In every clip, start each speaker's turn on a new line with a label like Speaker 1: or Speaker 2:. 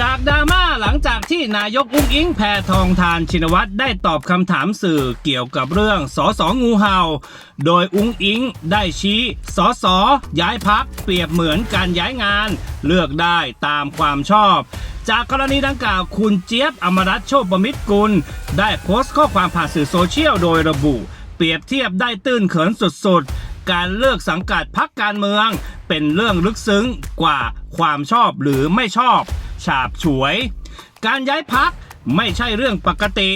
Speaker 1: จากดราม่าหลังจากที่นายกอุ้งอิงแพทองทานชินวัตรได้ตอบคำถามสื่อเกี่ยวกับเรื่องสอสองูเห่า โดยอุ้งอิงได้ชี้สอสอย้ายพักเปรียบเหมือนการย้ายงาน เลือกได้ตามความชอบ จากกรณีดังกล่าวคุณเจี๊ยบอมรัตโชคปรมิตรกุล ได้โพสต์ข้อความผ่านสื่อโซเชียลโดยระบุ เปรียบเทียบได้ตื้นเขินสุดๆ การเลือกสังกัดพักการเมือง เป็นเรื่องลึกซึ้งกว่าความชอบหรือไม่ชอบ ฉาบฉวย การย้ายพักไม่ใช่เรื่องปกติ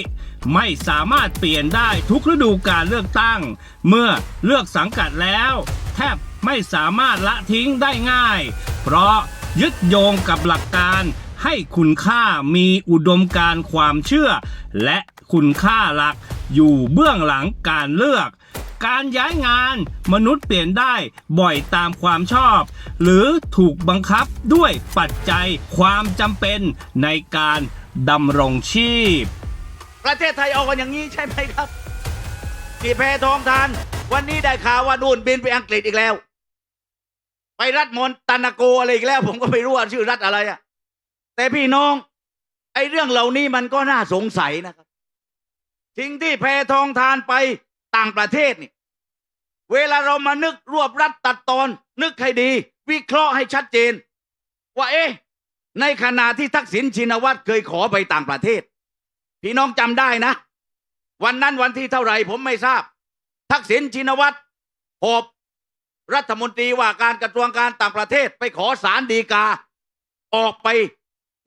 Speaker 1: ไม่สามารถเปลี่ยนได้ทุกฤดูการเลือกตั้ง เมื่อเลือกสังกัดแล้ว แทบไม่สามารถละทิ้งได้ง่าย เพราะยึดโยงกับหลักการให้คุณค่ามีอุดมการความเชื่อ และคุณค่าหลักอยู่เบื้องหลังการเลือก การย้ายงานมนุษย์เปลี่ยนได้บ่อยตามความชอบ หรือถูกบังคับด้วยปัจจัยความจำเป็นในการดำรงชีพ
Speaker 2: ประเทศไทยเอากันอย่างนี้ใช่ไหมครับกี่แพทองทาน วันนี้ได้ข่าวว่านู่นบินไปอังกฤษอีกแล้ว ไปรัฐมนตานาโกอะไรอีกแล้ว ผมก็ไม่รู้ว่าชื่อรัฐอะไรอะแต่พี่น้อง ไอ้เรื่องเหล่านี้มันก็น่าสงสัยนะครับสิ่งที่แพทองทานไปต่างประเทศนี่ เวลาเรามานึกรวบรัดตัดตอน นึกให้ดี วิเคราะห์ให้ชัดเจน ว่าเอ๊ะในขณะที่ทักษิณชินวัตรเคยขอไปต่างประเทศ พี่น้องจำได้นะ วันนั้นวันที่เท่าไหร่ผมไม่ทราบ ทักษิณชินวัตรหอบรัฐมนตรีว่าการกระทรวงการต่างประเทศไปขอสารดีกา ออกไป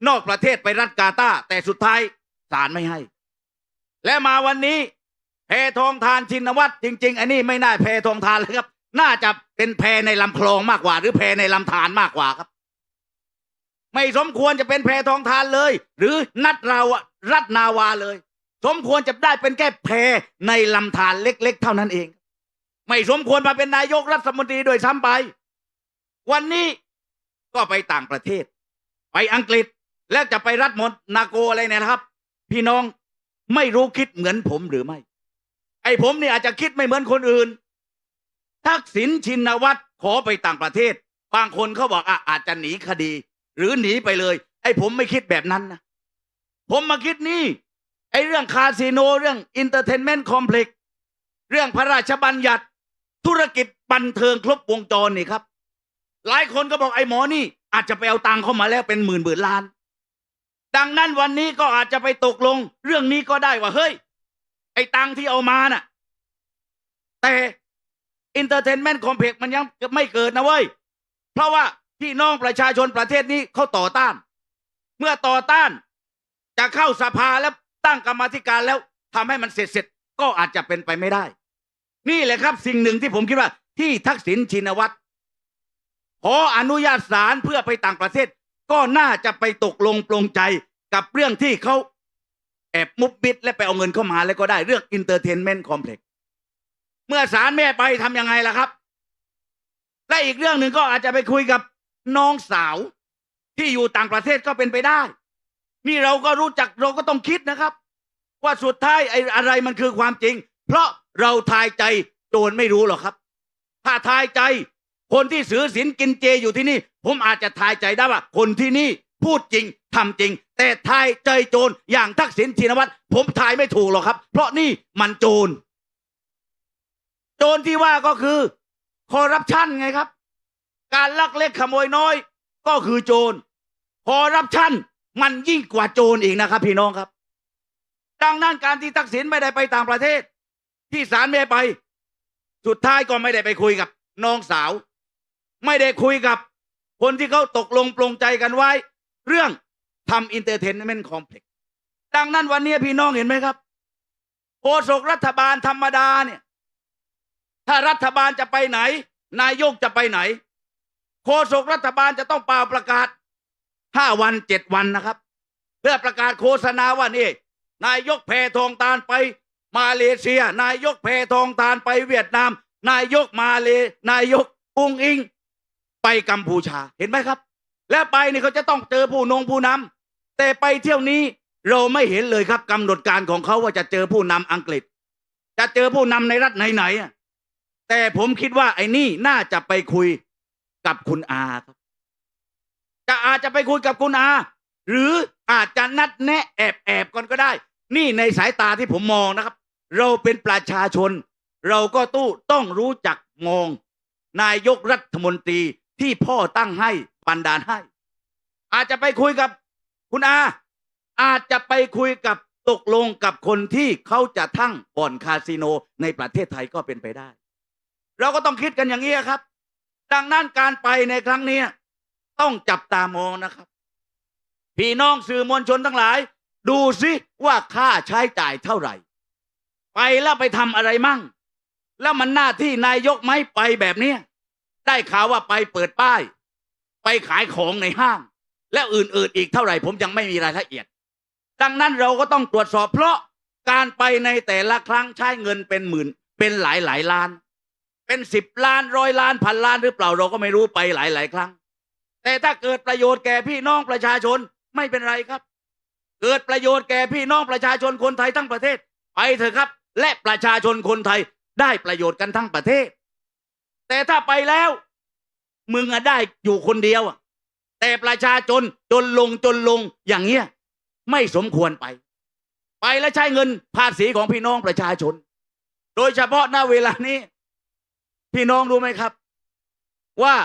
Speaker 2: นอกประเทศไปรัฐกาตาแต่สุดท้ายศาลไม่ให้ และมาวันนี้ แพทองทานชินวัตรจริง ๆ อันนี้ไม่น่าแพทองทานเลยครับ น่าจะเป็นแพในลำคลองมากกว่า หรือแพในลำธารมากกว่าครับ ไม่สมควรจะเป็นแพทองทานเลย หรือนัดเราอะรัดนาวาเลย สมควรจะได้เป็นแค่แพในลำธารเล็ก ๆ เท่านั้นเอง ไม่สมควรมาเป็นนายกรัฐมนตรีโดยซ้ำไป วันนี้ก็ไปต่างประเทศ ไปอังกฤษแล้วจะไปรัฐมนนาโกอะไรเนี่ยครับ พี่น้องไม่รู้คิดเหมือนผมหรือไม่ ไอ้ผมเนี่ยอาจจะคิดไม่เหมือนคนอื่น ทักษิณชินวัตรขอไปต่างประเทศ บางคนเขาบอกอะอาจจะหนีคดี หรือหนีไปเลย ไอ้ผมไม่คิดแบบนั้นนะผมมาคิดนี่ ไอ้เรื่องคาสิโนเรื่องอินเตอร์เทนเมนต์คอมเพล็กซ์เรื่องพระราชบัญญัติ ธุรกิจบันเทิงครบวงจรนี่ครับ หลายคนก็บอกไอ้หมอนี่ อาจจะไปเอาตังค์เข้ามาแล้วเป็นหมื่นหมื่นล้าน ดังนั้นวันนี้ก็อาจจะไปตกลง เรื่องนี้ก็ได้ว่าเฮ้ย อ้ตังที่เอามาน่ะ แต่อินเตอร์เทนเมนต์คอมเพล็กซ์มันยังไม่เกิดนะเว้ย เพราะว่าพี่น้องประชาชนประเทศนี้เขาต่อต้าน เมื่อต่อต้าน จะเข้าสภาแล้วตั้งกรรมธิการแล้วทำให้มันเสร็จเสร็จก็อาจจะเป็นไปไม่ได้ นี่แหละครับสิ่งหนึ่งที่ผมคิดว่า ที่ทักษิณชินวัตรขออนุญาตศาลเพื่อไปต่างประเทศ ก็น่าจะไปตกลงปลงใจกับเรื่องที่เขา แอบมุบบิดและไปเอาเงินเข้ามาแล้วก็ได้เรื่องอินเตอร์เทนเมนต์คอมเพล็กซ์เมื่อศาลแม่ไปทำยังไงล่ะครับ และอีกเรื่องหนึ่งก็อาจจะไปคุยกับน้องสาว ที่อยู่ต่างประเทศก็เป็นไปได้ นี่เราก็รู้จักเราก็ต้องคิดนะครับ ว่าสุดท้ายไอ้อะไรมันคือความจริง เพราะเราทายใจโจรไม่รู้หรอกครับ ถ้าทายใจคนที่สือศีลกินเจอยู่ที่นี่ ผมอาจจะทายใจได้ว่า คนที่นี่พูดจริง ทำจริง แต่ทายใจโจรอย่างทักษิณชินวัตรผมทายไม่ถูกหรอกครับ เพราะนี่มันโจร โจรที่ว่าก็คือคอร์รัปชันไงครับ การลักเล็กขโมยน้อย ก็คือโจรคอร์รัปชันมันยิ่งกว่าโจรอีกนะครับ พี่น้องครับ ดังนั้นการที่ทักษิณไม่ได้ไปต่างประเทศ ที่ศาลไม่ไป สุดท้ายก็ไม่ได้ไปคุยกับน้องสาว ไม่ได้คุยกับคนที่เขาตกลงปลงใจกันไว้ เรื่อง ทำอินเตอร์เทนเมนต์คอมเพล็กซ์ดังนั้นวันนี้พี่น้องเห็นไหมครับโฆษกรัฐบาลธรรมดาเนี่ย ถ้ารัฐบาลจะไปไหน นายกจะไปไหนโฆษกรัฐบาลจะต้องเป่าประกาศห้าวันเจ็ดวันนะครับ เพื่อประกาศโฆษณาว่านี่ นายกแพทองตานไปมาเลเซีย นายกแพทองตานไปเวียดนาม นายกมาเล นายกอุงอิง ไปกัมพูชาเห็นไหมครับ แล้วไปนี่เขาจะต้องเจอผู้นงผู้นำ แต่ไปเที่ยวนี้เราไม่เห็นเลยครับกำหนดการของเขาว่าจะเจอผู้นำอังกฤษ จะเจอผู้นำในรัฐไหนๆอะแต่ผมคิดว่าไอ้นี่น่าจะไปคุยกับคุณอาครับ จะอาจจะไปคุยกับคุณอา หรืออาจจะนัดแนะแอบแอบๆกันก็ได้ นี่ในสายตาที่ผมมองนะครับ เราเป็นประชาชน เราก็ตู้ต้องรู้จักมอง นายกรัฐมนตรีที่พ่อตั้งให้ปันดานให้ อาจจะไปคุยกับ คุณอาอาจจะไปคุยกับตกลงกับคนที่เขาจะทั้งบ่อนคาสิโนในประเทศไทยก็เป็นไปได้ เราก็ต้องคิดกันอย่างนี้ครับ ดังนั้นการไปในครั้งนี้ต้องจับตามองนะครับ พี่น้องสื่อมวลชนทั้งหลาย ดูสิว่าค่าใช้จ่ายเท่าไหร่ ไปแล้วไปทำอะไรมั่ง แล้วมันหน้าที่นายกไหมไปแบบนี้ได้ข่าวว่าไปเปิดป้าย ไปขายของในห้าง และอื่นๆอีกเท่าไหร่ผมยังไม่มีรายละเอียด ดังนั้นเราก็ต้องตรวจสอบเพราะการไปในแต่ละครั้งใช้เงินเป็นหมื่น เป็นหลายหลายล้าน เป็นสิบล้านร้อยล้านพันล้านหรือเปล่าเราก็ไม่รู้ไปหลายหลายครั้ง แต่ถ้าเกิดประโยชน์แก่พี่น้องประชาชนไม่เป็นไรครับ เกิดประโยชน์แก่พี่น้องประชาชนคนไทยทั้งประเทศ ไปเถอะครับ และประชาชนคนไทยได้ประโยชน์กันทั้งประเทศ แต่ถ้าไปแล้ว มึงอะได้อยู่คนเดียวอะ แต่ประชาชนจนลงจนลงอย่างเงี้ยไม่สมควรไป ไปแล้วใช้เงินภาษีของพี่น้องประชาชน โดยเฉพาะณเวลานี้ พี่น้องรู้ไหมครับ ว่า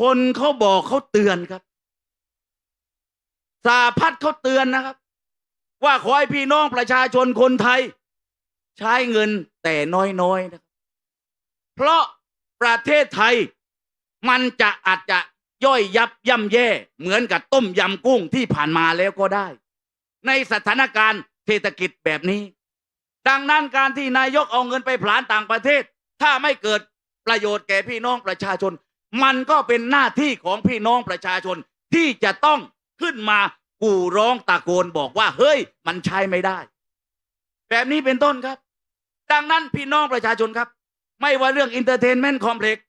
Speaker 2: คนเขาบอกเขาเตือนครับสาพัฒน์เขาเตือนนะครับ ว่าขอให้พี่น้องประชาชนคนไทย ใช้เงินแต่น้อยๆนะครับ เพราะประเทศไทยมันจะอาจจะ ย่อยยับย่ำแย่ เหมือนกับต้มยำกุ้งที่ผ่านมาแล้วก็ได้ ในสถานการณ์เศรษฐกิจแบบนี้ ดังนั้นการที่นายกเอาเงินไปผลานต่างประเทศ ถ้าไม่เกิดประโยชน์แก่พี่น้องประชาชน มันก็เป็นหน้าที่ของพี่น้องประชาชนที่จะต้องขึ้นมากู่ร้องตะโกนบอกว่า เฮ้ย มันใช้ไม่ได้ แบบนี้เป็นต้นครับ ดังนั้นพี่น้องประชาชนครับ ไม่ว่าเรื่องอินเตอร์เทนเมนต์คอมเพล็กซ์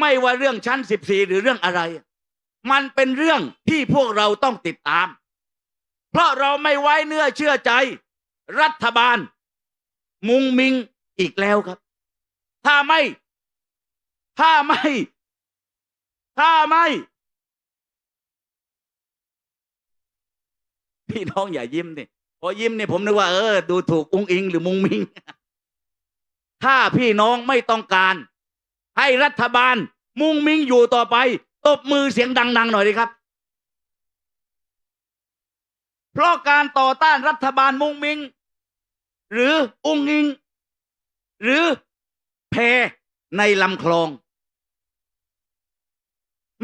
Speaker 2: ไม่ว่าเรื่องชั้น 14 หรือเรื่องอะไร มันเป็นเรื่องที่พวกเราต้องติดตาม เพราะเราไม่ไว้เนื้อเชื่อใจ รัฐบาล มุงมิงอีกแล้วครับ ถ้าไม่ ถ้าไม่ ถ้าไม่ พี่น้องอย่ายิ้มนี่พอยิ้มเนี่ยผมนึกว่าเออดูถูกอุ้งอิงหรือมุงมิง ถ้าพี่น้องไม่ต้องการ ให้รัฐบาลมุงมิงอยู่ต่อไป ตบมือเสียงดัง ๆ หน่อยดีครับ เพราะการต่อต้านรัฐบาลมุงมิง หรืออุ้งอิง หรือแพในลำคลอง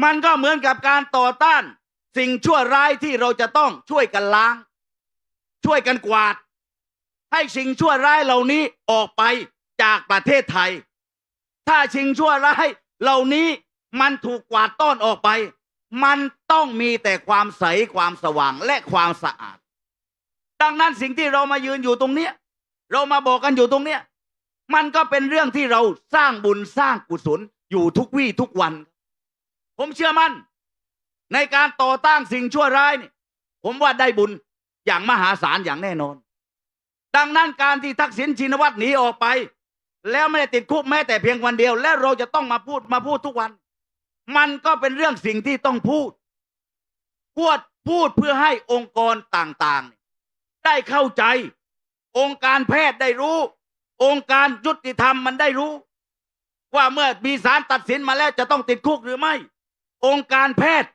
Speaker 2: มันก็เหมือนกับการต่อต้านสิ่งชั่วร้ายที่เราจะต้องช่วยกันล้าง ช่วยกันกวาด ให้สิ่งชั่วร้ายเหล่านี้ออกไปจากประเทศไทย ถ้าสิ่งชั่วร้ายเหล่านี้ มันถูกกวาดต้อนออกไป มันต้องมีแต่ความใสความสว่างและความสะอาด ดังนั้นสิ่งที่เรามายืนอยู่ตรงเนี้ยเรามาบอกกันอยู่ตรงเนี้ยมันก็เป็นเรื่องที่เราสร้างบุญสร้างกุศลอยู่ทุกวี่ทุกวัน ผมเชื่อมั่น ในการต่อต้านสิ่งชั่วร้ายนี่ผมว่าได้บุญอย่างมหาศาลอย่างแน่นอน ดังนั้นการที่ทักษิณชินวัตรหนีออกไป แล้วไม่ได้ติดคุกแม้แต่เพียงวันเดียว และเราจะต้องมาพูดมาพูดทุกวัน มันก็เป็นเรื่องสิ่งที่ต้องพูด พูดพูดเพื่อให้องค์กรต่างๆ ได้เข้าใจ องค์การแพทย์ได้รู้ องค์การยุติธรรมมันได้รู้ ว่าเมื่อมีศาลตัดสินมาแล้วจะต้องติดคุกหรือไม่ องค์การแพทย์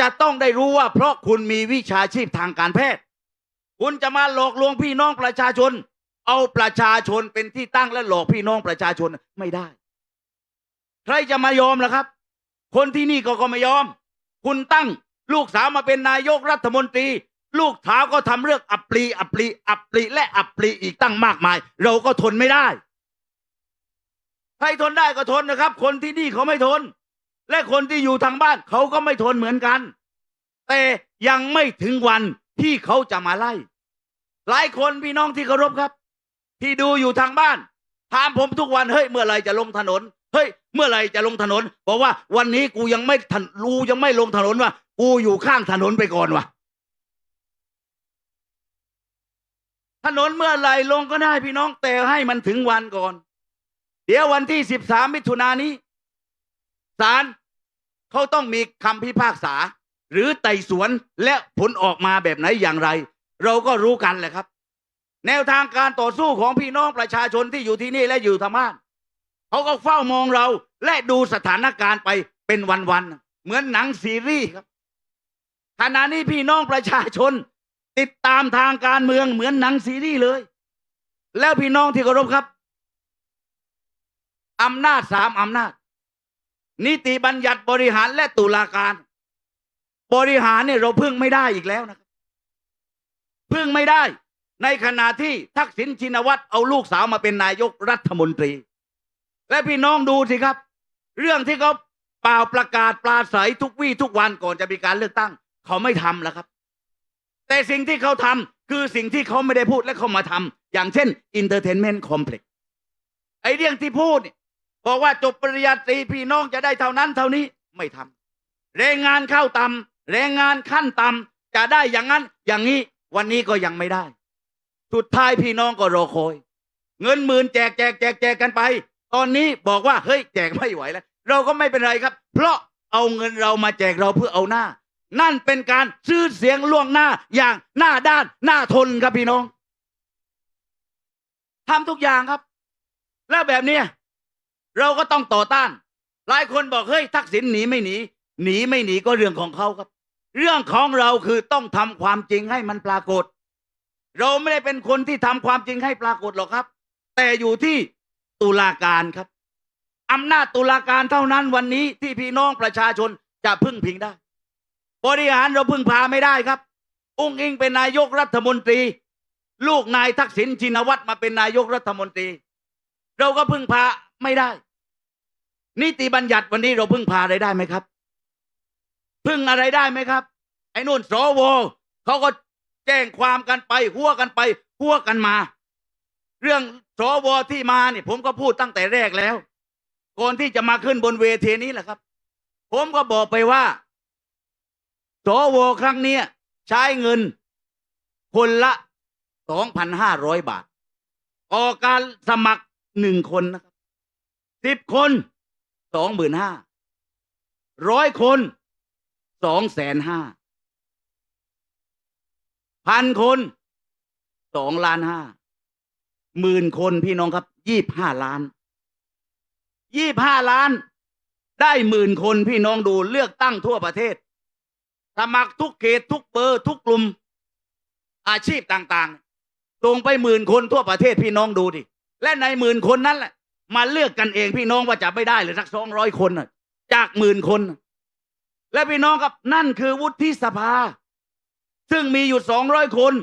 Speaker 2: จะต้องได้รู้ว่า เพราะคุณมีวิชาชีพทางการแพทย์ คุณจะมาหลอกลวงพี่น้องประชาชน เอาประชาชนเป็นที่ตั้งและหลอกพี่น้องประชาชนไม่ได้ ใครจะมายอมล่ะครับ คนที่นี่ก็ก็ไม่ยอม คุณตั้งลูกสาวมาเป็นนายกรัฐมนตรี ลูกสาวก็ทำเรื่องอับปรีอับปรีอับปรีและอับปรีอีกตั้งมากมาย เราก็ทนไม่ได้ใครทนได้ก็ทนนะครับ คนที่นี่เขาไม่ทน และคนที่อยู่ทางบ้านเขาก็ไม่ทนเหมือนกัน แต่ยังไม่ถึงวันที่เขาจะมาไล่ หลายคนพี่น้องที่เคารพครับ ที่ดูอยู่ทางบ้านถามผมทุกวันเฮ้ยเมื่อไหรจะลงถนน เฮ้ยเมื่อไรจะลงถนนบอกว่าวันนี้กูยังไม่ทันกูยังไม่ลงถนนว่ะกูอยู่ข้างถนนไปก่อนว่ะถนนเมื่อไรลงก็ได้พี่น้องแต่ให้มันถึงวันก่อน เดี๋ยววันที่สิบสามมิถุนายนนี้ศาลเขาต้องมีคำพิพากษา หรือไต่สวนและผลออกมาแบบไหนอย่างไร เราก็รู้กันแหละครับ แนวทางการต่อสู้ของพี่น้องประชาชนที่อยู่ที่นี่และอยู่ทางบ้าน เขาก็เฝ้ามองเรา และดูสถานการณ์ไปเป็นวันๆเหมือนหนังซีรีส์ครับขณะนี้พี่น้องประชาชน ติดตามทางการเมืองเหมือนหนังซีรีส์เลย แล้วพี่น้องที่เคารพครับอำนาจสามอำนาจ นิติบัญญัติบริหารและตุลาการ บริหารเนี่ยเราพึ่งไม่ได้อีกแล้วนะครับพึ่งไม่ได้ ในขณะที่ทักษิณชินวัตรเอาลูกสาวมาเป็นนายกรัฐมนตรี และพี่น้องดูสิครับ เรื่องที่เขาเปล่าประกาศปลาใสทุกวี่ทุกวันก่อนจะมีการเลือกตั้ง เขาไม่ทำแล้วครับ แต่สิ่งที่เขาทำคือสิ่งที่เขาไม่ได้พูดและเขามาทำอย่างเช่น Entertainment Complex ไอเรื่องที่พูดนี่บอกว่าจบปริญญาตรีพี่น้องจะได้เท่านั้นเท่านี้ไม่ทำแรงงานเข้าต่ำแรงงานขั้นต่ำจะได้อย่างนั้น อย่างนี้วันนี้ก็ยังไม่ได้ สุดท้ายพี่น้องก็รอคอย เงินหมื่นแจกแจกแจกแจกกันไป ตอนนี้บอกว่าเฮ้ยแจกไม่ไหวแล้ว เราก็ไม่เป็นไรครับ เพราะเอาเงินเรามาแจกเราเพื่อเอาหน้า นั่นเป็นการซื้อเสียงล่วงหน้าอย่างหน้าด้านหน้าทนครับพี่น้องทำทุกอย่างครับ แล้วแบบนี้เราก็ต้องต่อต้าน หลายคนบอกเฮ้ยทักษิณหนีไม่หนี หนีไม่หนีก็เรื่องของเขาครับ เรื่องของเราคือต้องทำความจริงให้มันปรากฏ เราไม่ได้เป็นคนที่ทำความจริงให้ปรากฏหรอกครับ แต่อยู่ที่ ตุลาการครับอำนาจตุลาการเท่านั้นวันนี้ที่พี่น้องประชาชนจะพึ่งพิงได้ บริหารเราพึ่งพาไม่ได้ครับ อุ้งอิงเป็นนายกรัฐมนตรี ลูกนายทักษิณชินวัตรมาเป็นนายกรัฐมนตรี เราก็พึ่งพาไม่ได้ นิติบัญญัติวันนี้เราพึ่งพาอะไรได้ไหมครับ พึ่งอะไรได้ไหมครับ ไอ้นู่นสวเขาก็แจ้งความกันไปหัวกันไปหัวกันมา เรื่อง วที่มาเนี่ยผมก็พูดตั้งแต่แรกแล้วก่อนที่จะมาขึ้นบนเวทีนี้แหละครับ ผมก็บอกไปว่าสวครั้งเนี้ยใช้เงินคนละสองพันห้าร้อยบาท ออกการสมัครหนึ่งคนนะครับสิบคนสองหมื่นห้าร้อยคนสองแสนห้าพันคนสองล้านห้า หมื่นคนพี่น้องครับยี่บห้าล้านยี่บห้าล้าน ได้หมื่นคนพี่น้องดูเลือกตั้งทั่วประเทศ สมัครทุกเขตทุกเบอร์ทุกกลุ่ม อาชีพต่างๆส่งไปหมื่นคนทั่วประเทศพี่น้องดูดิและในหมื่นคนนั้นแหละมาเลือกกันเองพี่น้องว่าจะไม่ได้เลยสักสองร้อยคนจากหมื่นคน และพี่น้องครับนั่นคือวุฒิสภา ซึ่งมีอยู่สองร้อยคน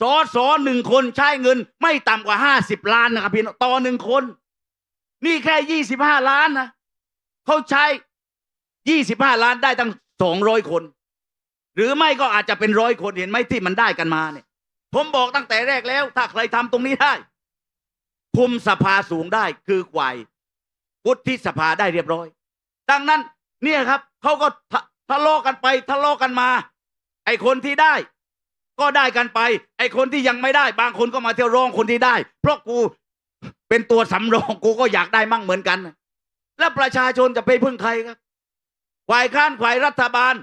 Speaker 2: สอสอหนึ่งคนใช้เงิน ไม่ต่ำกว่าห้าสิบล้านนะครับพี่น้องต่อหนึ่งคน นี่แค่ยี่สิบห้าล้านนะเขาใช้ยี่สิบห้าล้านได้ตั้งสองร้อยคน หรือไม่ก็อาจจะเป็นร้อยคนเห็นไหมที่มันได้กันมาเนี่ย ผมบอกตั้งแต่แรกแล้ว ถ้าใครทำตรงนี้ได้คุมสภาสูงได้คือควายวุฒิสภาได้เรียบร้อย ดังนั้นเนี่ยครับเขาก็ทะทะเลาะกันไปทะเลาะกันมา ไอ้คนที่ได้ ก็ได้กันไป ไอ้คนที่ยังไม่ได้ บางคนก็มาเที่ยวร้องคนที่ได้ เพราะกูเป็นตัวสำรองกูก็อยากได้มั่งเหมือนกัน แล้วประชาชนจะไปพึ่งใครครับฝ่ายค้านฝ่ายรัฐบาล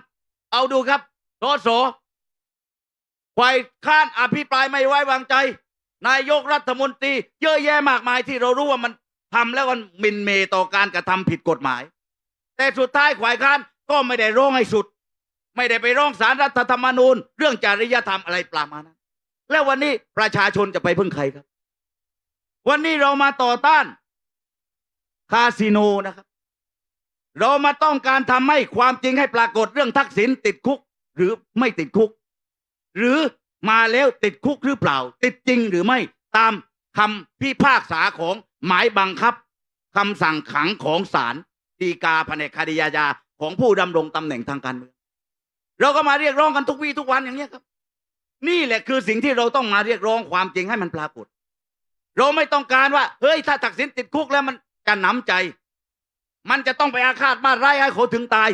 Speaker 2: เอาดูครับสสฝ่ายค้านอภิปรายไม่ไว้วางใจ นายกรัฐมนตรี เยอะแยะมากมายที่เรารู้ว่ามันทำแล้วมันมินเมต่อการกระทำผิดกฎหมาย แต่สุดท้ายฝ่ายค้านก็ไม่ได้ร้องให้สุด ไม่ได้ไปร้องสารรัฐธรรมนูญ เรื่องจริยธรรมอะไรประมาณนั้นแล้ววันนี้ประชาชนจะไปพึ่งใครครับ วันนี้เรามาต่อต้านคาสิโนนะครับ เรามาต้องการทำให้ความจริงให้ปรากฏเรื่องทักษิณติดคุก หรือไม่ติดคุก หรือมาแล้วติดคุกหรือเปล่า ติดจริงหรือไม่ตามคำพิพากษาของหมายบังคับคำสั่งขังของศาลฎีกาแผนกคดีอาญาของผู้ดำรงตำแหน่งทางการเมือง เราก็มาเรียกร้องกันทุกวี่ทุกวันอย่างนี้ยครับ นี่แหละคือสิ่งที่เราต้องมาเรียกร้องความจริงให้มันปรากฏ เราไม่ต้องการว่า เฮ้ยถ้าทักษิณติดคุกแล้วมันจะหนำใจ มันจะต้องไปอาฆาตมาร้ายให้เขาถึงตาย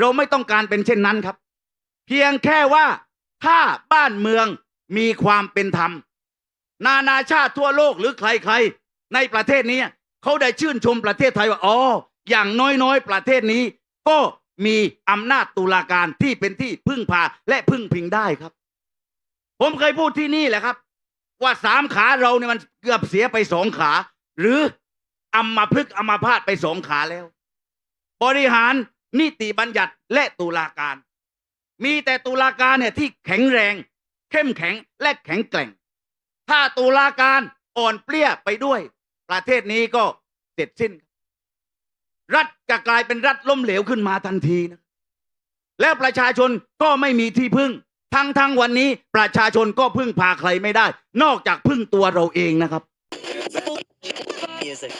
Speaker 2: เราไม่ต้องการเป็นเช่นนั้นครับ เพียงแค่ว่าถ้าบ้านเมืองมีความเป็นธรรม นานาชาติทั่วโลกหรือใครๆ ในประเทศนี้เขาได้ชื่นชมประเทศไทยว่าอ๋ออย่างน้อยๆ ประเทศนี้ ก็ มีอำนาจตุลาการที่เป็นที่พึ่งพาและพึ่งพิงได้ครับ ผมเคยพูดที่นี่แหละครับ ว่าสามขาเราเนี่ยมันเกือบเสียไปสองขา หรืออัมมาพึกอัมมาพาตไปสองขาแล้ว บริหารนิติบัญญัติและตุลาการ มีแต่ตุลาการเนี่ยที่แข็งแรง เข้มแข็งและแข็งแกร่ง ถ้าตุลาการอ่อนเปลี้ยไปด้วย ประเทศนี้ก็เสร็จสิ้น รัฐจะกลายเป็นรัฐล้มเหลวขึ้นมาทันทีนะแล้วประชาชนก็ไม่มีที่พึ่ง ทั้งทั้งวันนี้ประชาชนก็พึ่งพาใครไม่ได้ นอกจากพึ่งตัวเราเองนะครับ
Speaker 3: Music.